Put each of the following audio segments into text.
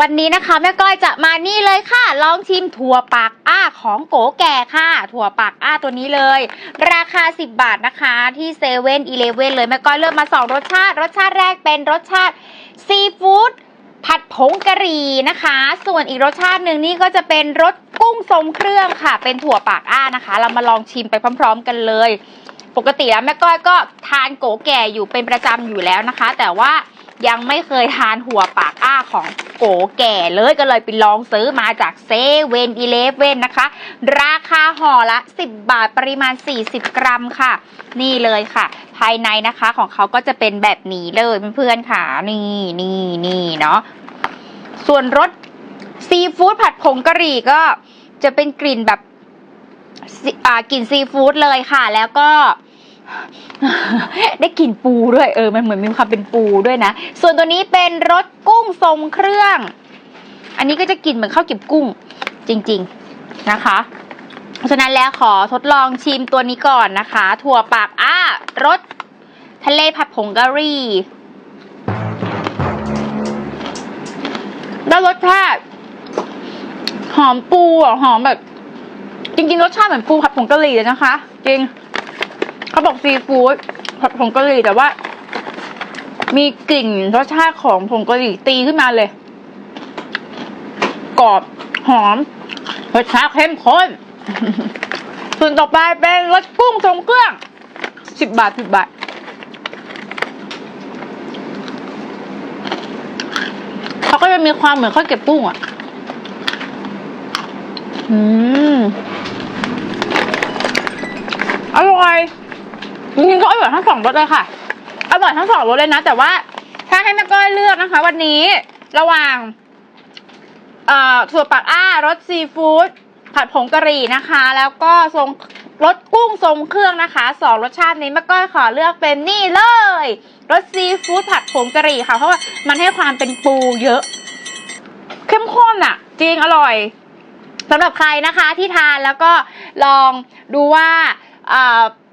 วันนี้นะคะแม่ก้อยจะมานี่เลยค่ะ ลองชิมถั่วปากอ้าของโกแก่ค่ะ ถั่วปากอ้าตัวนี้เลย ราคา 10 บาทนะคะที่เซเว่นอีเลเว่นเลยแม่ก้อยเลือกมา 2 รสชาติ รสชาติแรกเป็นรสชาติซีฟู้ดผัดผงกะหรี่นะคะ ส่วนอีกรสชาติหนึ่งนี่ก็จะเป็นรสกุ้งทรงเครื่องค่ะ เป็นถั่วปากอ้านะคะ เรามาลองชิมไปพร้อม ๆ กันเลย ปกติแล้วแม่ก้อยก็ทานโกแก่อยู่เป็นประจำอยู่แล้วนะคะ แต่ว่า ยังไม่เคยทานหัวปากอ้าของโกแก่เลยก็เลยไปลองซื้อมาจากเซเว่นอีเลฟเว่นนะคะ ราคาห่อละ 10 บาทปริมาณ 40 กรัมค่ะ นี่เลยค่ะ ภายในนะคะของเขาก็จะเป็นแบบนี้เลยเพื่อนๆค่ะ นี่นี่นี่เนาะส่วนรสซีฟู้ดผัดผงกะหรี่ก็จะเป็นกลิ่นแบบกลิ่นซีฟู้ดเลยค่ะ แล้วก็ ได้กลิ่นปูด้วยเออมันเหมือนมีความเป็นปูด้วยนะ ส่วนตัวนี้เป็นรสกุ้งทรงเครื่อง อันนี้ก็จะกลิ่นเหมือนข้าวเกรี๊บกุ้งจริง ๆนะคะ เพราะฉะนั้นแล้วขอทดลองชิมตัวนี้ก่อนนะคะ ถั่วปากอ้ารสทะเลผัดผงกะหรี่แล้วรสชาติหอมปูอะหอมแบบ จริงๆรสชาติเหมือนปูผัดผงกะหรี่เลยนะคะ จริง เขาบอกซีฟู้ดผัดผงกะหรี่แต่ว่า มีกลิ่นรสชาติของผงกะหรี่ตีขึ้นมาเลย กรอบหอมรสชาติเข้มข้น ส่วนต่อไปเป็นรสกุ้งทรงเครื่องสิบบาทสิบบาทเขาก็จะมีความเหมือนข้าวเกรี๊ยวกุ้งอะ อืม อร่อย จริงๆก็อร่อยทั้งสองรสเลยค่ะ อร่อยทั้งสองรสเลยนะ แต่ว่าถ้าให้แม่ก้อยเลือกนะคะ วันนี้ระหว่างเอ่อถั่วปากอ้ารสซีฟู้ดผัดผงกะหรี่นะคะ แล้วก็ทรงรสกุ้งทรงเครื่องนะคะสองรสชาตินี้แม่ก้อยขอเลือกเป็นนี่เลยรสซีฟู้ดผัดผงกะหรี่ค่ะ เพราะว่ามันให้ความเป็นปูเยอะ เข้มข้นอะ จริงอร่อยสำหรับใครนะคะที่ทานแล้วก็ลองดูว่า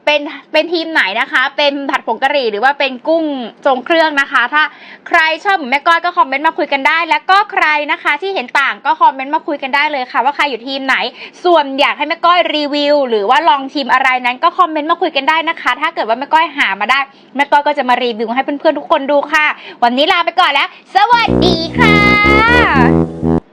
เป็นเป็นทีมไหนนะคะ เป็นผัดผงกะหรี่หรือว่าเป็นกุ้งทรงเครื่องนะคะ ถ้าใครชอบหมือนแม่ก้อยก็คอมเมนต์มาคุยกันได้ แล้วก็ใครนะคะที่เห็นต่างก็คอมเมนต์มาคุยกันได้เลยค่ะ ว่าใครอยู่ทีมไหน ส่วนอยากให้แม่ก้อยรีวิว หรือว่าลองชิมอะไรนั้นก็คอมเมนต์มาคุยกันได้นะคะ ถ้าเกิดว่าแม่ก้อยหามาได้แม่ก้อยก็จะมารีวิวให้เพื่อนๆทุกคนดูค่ะ วันนี้ลาไปก่อนแล้ว สวัสดีค่ะ